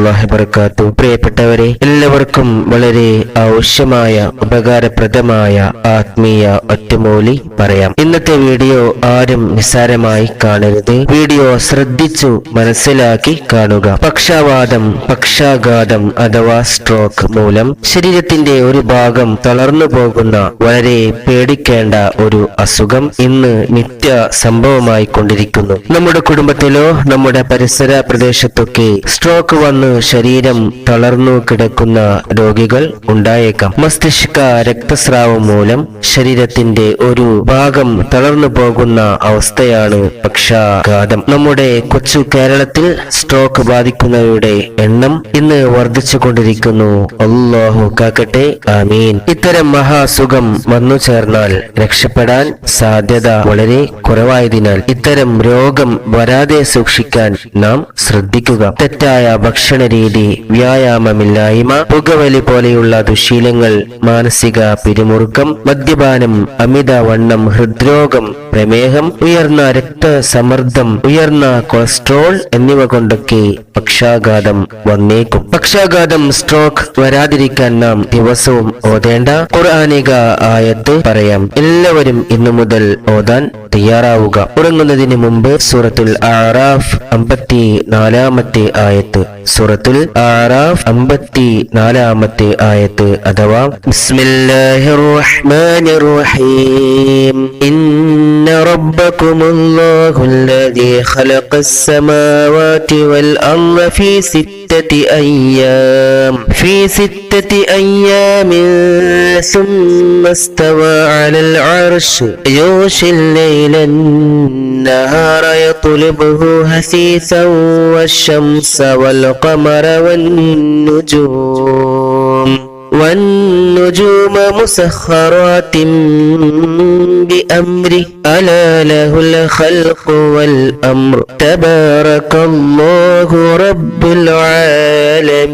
വബർക്കാത്തു പ്രിയപ്പെട്ടവരെ എല്ലാവർക്കും വളരെ ആവശ്യമായ ഉപകാരപ്രദമായ ആത്മീയ ഒറ്റമൂലി പറയാം. ഇന്നത്തെ വീഡിയോ ആരും നിസ്സാരമായി കാണരുത്. വീഡിയോ ശ്രദ്ധിച്ചു മനസ്സിലാക്കി കാണുക. പക്ഷാവാദം പക്ഷാഘാതം അഥവാ സ്ട്രോക്ക് മൂലം ശരീരത്തിന്റെ ഒരു ഭാഗം തളർന്നു പോകുന്ന വളരെ പേടിക്കേണ്ട ഒരു അസുഖം ഇന്ന് നിത്യ സംഭവമായി കൊണ്ടിരിക്കുന്നു നമ്മുടെ കുടുംബത്തിലോ നമ്മുടെ പരിസര പ്രദേശത്തൊക്കെ സ്ട്രോക്ക് വന്ന് ശരീരം തളർന്നു കിടക്കുന്ന രോഗികൾ ഉണ്ടായേക്കാം. മസ്തിഷ്ക രക്തസ്രാവം മൂലം ശരീരത്തിന്റെ ഒരു ഭാഗം തളർന്നു പോകുന്ന അവസ്ഥയാണ് പക്ഷാഘാതം. നമ്മുടെ കൊച്ചു കേരളത്തിൽ സ്ട്രോക്ക് ബാധിക്കുന്നവരുടെ എണ്ണം ഇന്ന് വർദ്ധിച്ചുകൊണ്ടിരിക്കുന്നു. അള്ളാഹു കാക്കട്ടെ ആമീൻ. ഇത്തരം മഹാസുഖം വന്നു ചേർന്നാൽ രക്ഷപ്പെടാൻ സാധ്യത വളരെ കുറവായതിനാൽ ഇത്തരം രോഗം വരാതെ സൂക്ഷിക്കാൻ നാം ശ്രദ്ധിക്കുക. തെറ്റായ ഭക്ഷണ രീതി വ്യായാമമില്ലായ്മ പുകവലി പോലെയുള്ള ദുശീലങ്ങൾ മാനസിക പിരിമുറുക്കം മദ്യപാനം അമിത വണ്ണം ഹൃദ്രോഗം പ്രമേഹം ഉയർന്ന രക്തസമ്മർദ്ദം ഉയർന്ന കൊളസ്ട്രോൾ എന്നിവ കൊണ്ടൊക്കെ പക്ഷാഘാതം വന്നേക്കും. പക്ഷാഘാതം സ്ട്രോക്ക് വരാതിരിക്കാൻ നാം ദിവസവും ഓതേണ്ട ഖുർആാനിക ആയത്ത് പറയാം. എല്ലാവരും ഇന്നു മുതൽ ഓതാൻ തയ്യാറാവുക. ഉറങ്ങുന്നതിന് മുമ്പ് സൂറത്തുൽ ആറാഫ് അമ്പത്തി നാലാമത്തെ ആയത്ത് സൂറത്തുൽ ആറാഫ് അമ്പത്തി നാലാമത്തെ ആയത്ത് അഥവാ ബിസ്മില്ലാഹിർ റഹ്മാനിർ റഹീം ഇന്ന റബ്ബകുമുല്ലാഹു الذي خلق السماوات والأرض في ستة أيام في ستة أيام ثم استوى على العرش يغشي الليل النهار يطلبه هثيثا والشمس والقمر والنجوم والنجوم مسخرات بأمره. ألا له الخلق والأمر. تبارك الله رب العالمين.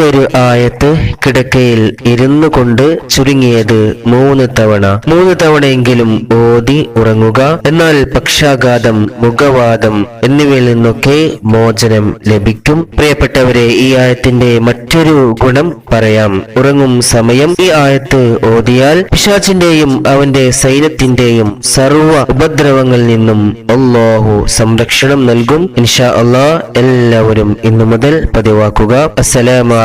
ഈ ഒരു ആയത്ത് കിടക്കയിൽ ഇരുന്നു കൊണ്ട് ചുരുങ്ങിയത് മൂന്ന് തവണ. മൂന്ന് തവണയെങ്കിലും ഓതി ഉറങ്ങുക എന്നാൽ പക്ഷാഘാതം മുഖവാദം എന്നിവയിൽ നിന്നൊക്കെ മോചനം ലഭിക്കും. പ്രിയപ്പെട്ടവരെ ഈ ആയത്തിന്റെ മറ്റൊരു ഗുണം പറയാം. ഉറങ്ങും സമയം ഈ ആയത്ത് ഓതിയാൽ പിശാചിന്റെയും അവന്റെ സൈന്യത്തിന്റെയും സർവ ഉപദ്രവങ്ങളിൽ നിന്നും അള്ളാഹു സംരക്ഷണം നൽകും. ഇൻഷാ അള്ളാഹ് എല്ലാവരും ഇന്നു മുതൽ പതിവാക്കുക. അസ്സലാമു